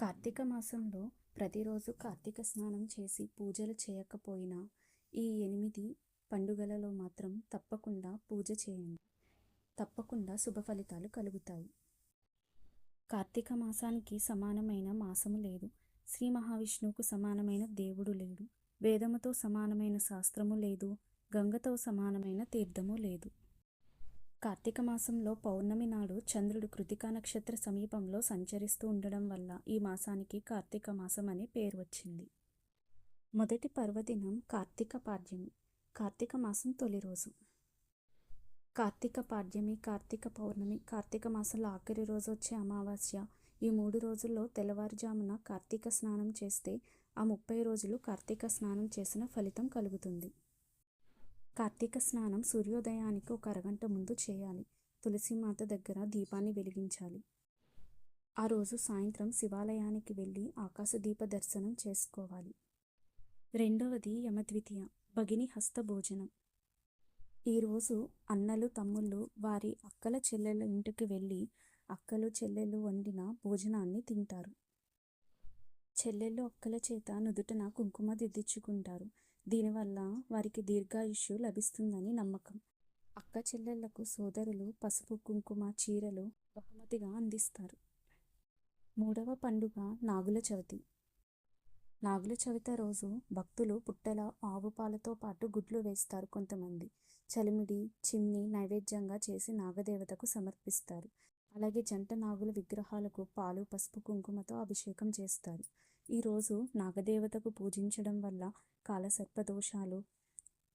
కార్తీక మాసంలో ప్రతిరోజు కార్తీక స్నానం చేసి పూజలు చేయకపోయినా ఈ ఎనిమిది పండుగలలో మాత్రం తప్పకుండా పూజ చేయండి. తప్పకుండా శుభ ఫలితాలు కలుగుతాయి. కార్తీక మాసానికి సమానమైన మాసము లేదు. శ్రీ మహావిష్ణువుకు సమానమైన దేవుడు లేడు. వేదముతో సమానమైన శాస్త్రము లేదు. గంగతో సమానమైన తీర్థము లేదు. కార్తీక మాసంలో పౌర్ణమి నాడు చంద్రుడు కృతికా నక్షత్ర సమీపంలో సంచరిస్తూ ఉండడం వల్ల ఈ మాసానికి కార్తీక మాసం అనే పేరు వచ్చింది. మొదటి పర్వదినం కార్తీక పాడ్యమి. కార్తీక మాసం తొలి రోజు. కార్తీక పాడ్యమి కార్తీక పౌర్ణమి కార్తీక మాసంలో ఆఖరి రోజు వచ్చే అమావాస్య. ఈ మూడు రోజుల్లో తెల్లవారుజామున కార్తీక స్నానం చేస్తే ఆ ముప్పై రోజులు కార్తీక స్నానం చేసిన ఫలితం కలుగుతుంది. కార్తీక స్నానం సూర్యోదయానికి ఒక అరగంట ముందు చేయాలి. తులసిమాత దగ్గర దీపాన్ని వెలిగించాలి. ఆ రోజు సాయంత్రం శివాలయానికి వెళ్ళి ఆకాశదీప దర్శనం చేసుకోవాలి. రెండవది యమద్వితీయ భగిని హస్త భోజనం. ఈరోజు అన్నలు తమ్ముళ్ళు వారి అక్కల చెల్లెల ఇంటికి వెళ్ళి అక్కలు చెల్లెలు వండిన భోజనాన్ని తింటారు. చెల్లెళ్ళు అక్కల చేత నుదుటన కుంకుమ దిద్దించుకుంటారు దీనివల్ల వారికి దీర్ఘాయుష్యు లభిస్తుందని నమ్మకం. అక్క చెల్లెళ్ళకు సోదరులు పసుపు కుంకుమ చీరలు బహుమతిగా అందిస్తారు. మూడవ పండుగ నాగుల చవితి. నాగుల చవితి రోజు భక్తులు పుట్టెల ఆవు పాలతో పాటు గుడ్లు వేస్తారు కొంతమంది. చలిమిడి చిమ్ని నైవేద్యంగా చేసి నాగదేవతకు సమర్పిస్తారు. అలాగే జంట నాగుల విగ్రహాలకు పాలు పసుపు కుంకుమతో అభిషేకం చేస్తారు. ఈరోజు నాగదేవతకు పూజించడం వల్ల కాలసర్ప దోషాలు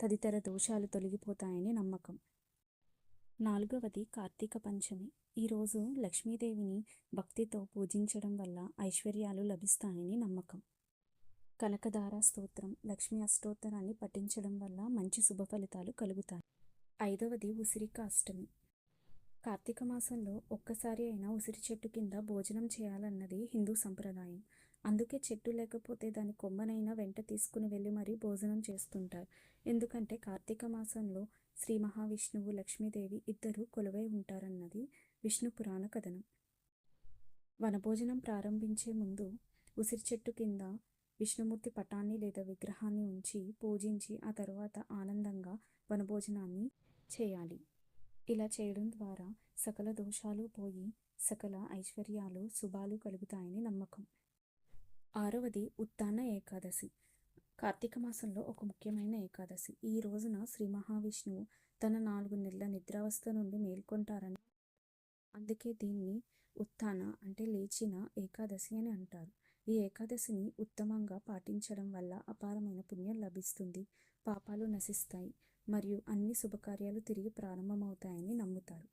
తదితర దోషాలు తొలగిపోతాయని నమ్మకం. నాలుగవది కార్తీక పంచమి. ఈరోజు లక్ష్మీదేవిని భక్తితో పూజించడం వల్ల ఐశ్వర్యాలు లభిస్తాయని నమ్మకం. కనకదార స్తోత్రం. లక్ష్మీ అష్టోత్తరాన్ని పఠించడం వల్ల మంచి శుభ ఫలితాలు కలుగుతాయి. ఐదవది ఉసిరిక అష్టమి. కార్తీక మాసంలో ఒక్కసారి అయినా ఉసిరి చెట్టు కింద భోజనం చేయాలన్నది హిందూ సంప్రదాయం. అందుకే చెట్టు లేకపోతే దాని కొమ్మనైనా వెంట తీసుకుని వెళ్ళి మరీ భోజనం చేస్తుంటారు. ఎందుకంటే కార్తీక మాసంలో శ్రీ మహావిష్ణువు లక్ష్మీదేవి ఇద్దరు కొలువై ఉంటారన్నది విష్ణు పురాణ కథనం. వనభోజనం ప్రారంభించే ముందు ఉసిరి చెట్టు కింద విష్ణుమూర్తి పటాన్ని లేదా విగ్రహాన్ని ఉంచి పూజించి ఆ తర్వాత ఆనందంగా వనభోజనాన్ని చేయాలి. ఇలా చేయడం ద్వారా సకల దోషాలు పోయి సకల ఐశ్వర్యాలు శుభాలు కలుగుతాయని నమ్మకం. ఆరవది ఉత్తాన ఏకాదశి. కార్తీక మాసంలో ఒక ముఖ్యమైన ఏకాదశి. ఈ రోజున శ్రీ మహావిష్ణువు తన నాలుగు నెలల నిద్రావస్థ నుండి మేల్కొంటారని అందుకే దీన్ని ఉత్తాన అంటే లేచిన ఏకాదశి అని అంటారు. ఈ ఏకాదశిని ఉత్తమంగా పాటించడం వల్ల అపారమైన పుణ్యం లభిస్తుంది. పాపాలు నశిస్తాయి మరియు అన్ని శుభకార్యాలు తిరిగి ప్రారంభమవుతాయని నమ్ముతారు.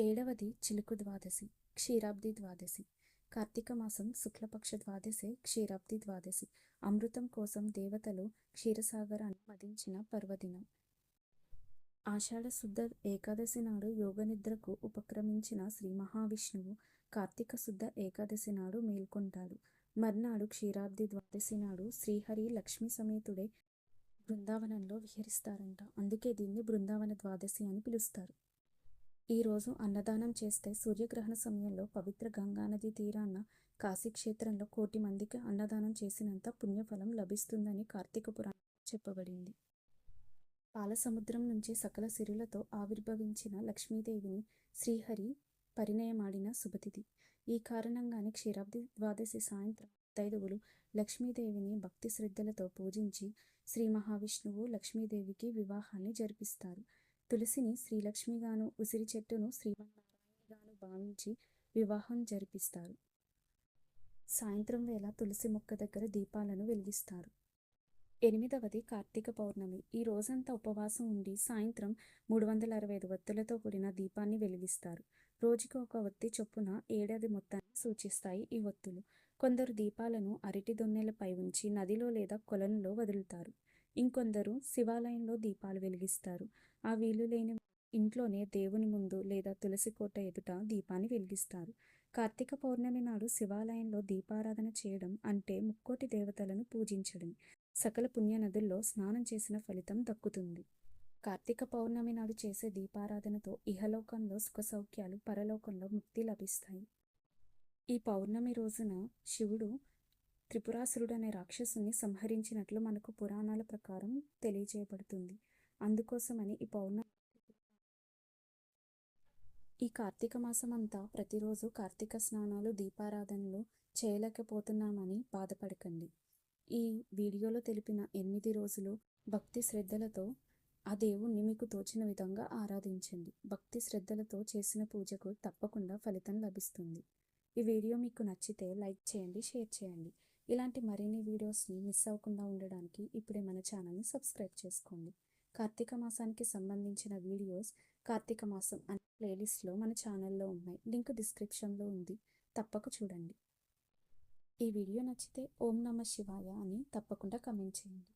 ఏడవది చిలుకు ద్వాదశి క్షీరాబ్ది ద్వాదశి. కార్తీక మాసం శుక్లపక్ష ద్వాదశి క్షీరాబ్ది ద్వాదశి. అమృతం కోసం దేవతలు క్షీరసాగరాన్ని మదించిన పర్వదినం. ఆషాఢ శుద్ధ ఏకాదశి నాడు యోగనిద్రకు ఉపక్రమించిన శ్రీ మహావిష్ణువు కార్తీక శుద్ధ ఏకాదశి నాడు మేల్కొంటాడు. మర్నాడు క్షీరాబ్ది ద్వాదశి నాడు శ్రీహరి లక్ష్మీ సమేతుడే బృందావనంలో విహరిస్తారంట. అందుకే దీన్ని బృందావన ద్వాదశి అని పిలుస్తారు. ఈరోజు అన్నదానం చేస్తే సూర్యగ్రహణ సమయంలో పవిత్ర గంగానది తీరాన కాశీక్షేత్రంలో కోటి మందికి అన్నదానం చేసినంత పుణ్యఫలం లభిస్తుందని కార్తీక పురాణం చెప్పబడింది. పాలసముద్రం నుంచి సకల సిరులతో ఆవిర్భవించిన లక్ష్మీదేవిని శ్రీహరి పరిణయమాడిన శుభతిథి. ఈ కారణంగానే క్షీరాబ్ది ద్వాదశి సాయంత్రం తైదువులు లక్ష్మీదేవిని భక్తి శ్రద్ధలతో పూజించి శ్రీ మహావిష్ణువు లక్ష్మీదేవికి వివాహాన్ని జరిపిస్తారు. తులసిని శ్రీలక్ష్మిగాను ఉసిరి చెట్టును శ్రీమన్నారాయణగాను భావించి వివాహం జరిపిస్తారు. సాయంత్రం వేళ తులసి మొక్క దగ్గర దీపాలను వెలిగిస్తారు. ఎనిమిదవది కార్తీక పౌర్ణమి. ఈ రోజంతా ఉపవాసం ఉండి సాయంత్రం మూడు వందల అరవై ఐదు ఒత్తులతో కూడిన దీపాన్ని వెలిగిస్తారు. రోజుకి ఒక ఒత్తి చొప్పున ఏడాది మొత్తాన్ని సూచిస్తాయి ఈ ఒత్తులు కొందరు దీపాలను అరటి దొన్నెలపై ఉంచి నదిలో లేదా కొలనులో వదులుతారు. ఇంకొందరు శివాలయంలో దీపాలు వెలిగిస్తారు. ఆ వీలు లేని ఇంట్లోనే దేవుని ముందు లేదా తులసి కోట ఎదుట దీపాన్ని వెలిగిస్తారు. కార్తీక పౌర్ణమి నాడు శివాలయంలో దీపారాధన చేయడం అంటే ముక్కోటి దేవతలను పూజించడం. సకల పుణ్య నదుల్లో స్నానం చేసిన ఫలితం దక్కుతుంది. కార్తీక పౌర్ణమి నాడు చేసే దీపారాధనతో ఇహలోకంలో సుఖ సౌఖ్యాలు పరలోకంలో ముక్తి లభిస్తాయి. ఈ పౌర్ణమి రోజున శివుడు త్రిపురాసురుడు అనే రాక్షసుని సంహరించినట్లు మనకు పురాణాల ప్రకారం తెలియజేయబడుతుంది. అందుకోసమని ఈ పౌర్ణ ఈ కార్తీక మాసం అంతా ప్రతిరోజు కార్తీక స్నానాలు దీపారాధనలు చేయలేకపోతున్నామని బాధపడకండి. ఈ వీడియోలో తెలిపిన ఎనిమిది రోజులు భక్తి శ్రద్ధలతో ఆ దేవుణ్ణి మీకు తోచిన విధంగా ఆరాధించండి. భక్తి శ్రద్ధలతో చేసిన పూజకు తప్పకుండా ఫలితం లభిస్తుంది. ఈ వీడియో మీకు నచ్చితే లైక్ చేయండి షేర్ చేయండి. ఇలాంటి మరిన్ని వీడియోస్ని మిస్ అవ్వకుండా ఉండడానికి ఇప్పుడే మన ఛానల్ని సబ్స్క్రైబ్ చేసుకోండి. కార్తీక మాసానికి సంబంధించిన వీడియోస్ కార్తీక మాసం అనే ప్లేలిస్ట్లో మన ఛానల్లో ఉన్నాయి. లింక్ డిస్క్రిప్షన్లో ఉంది. తప్పక చూడండి. ఈ వీడియో నచ్చితే ఓం నమ శివాయ అని తప్పకుండా కమెంట్ చేయండి.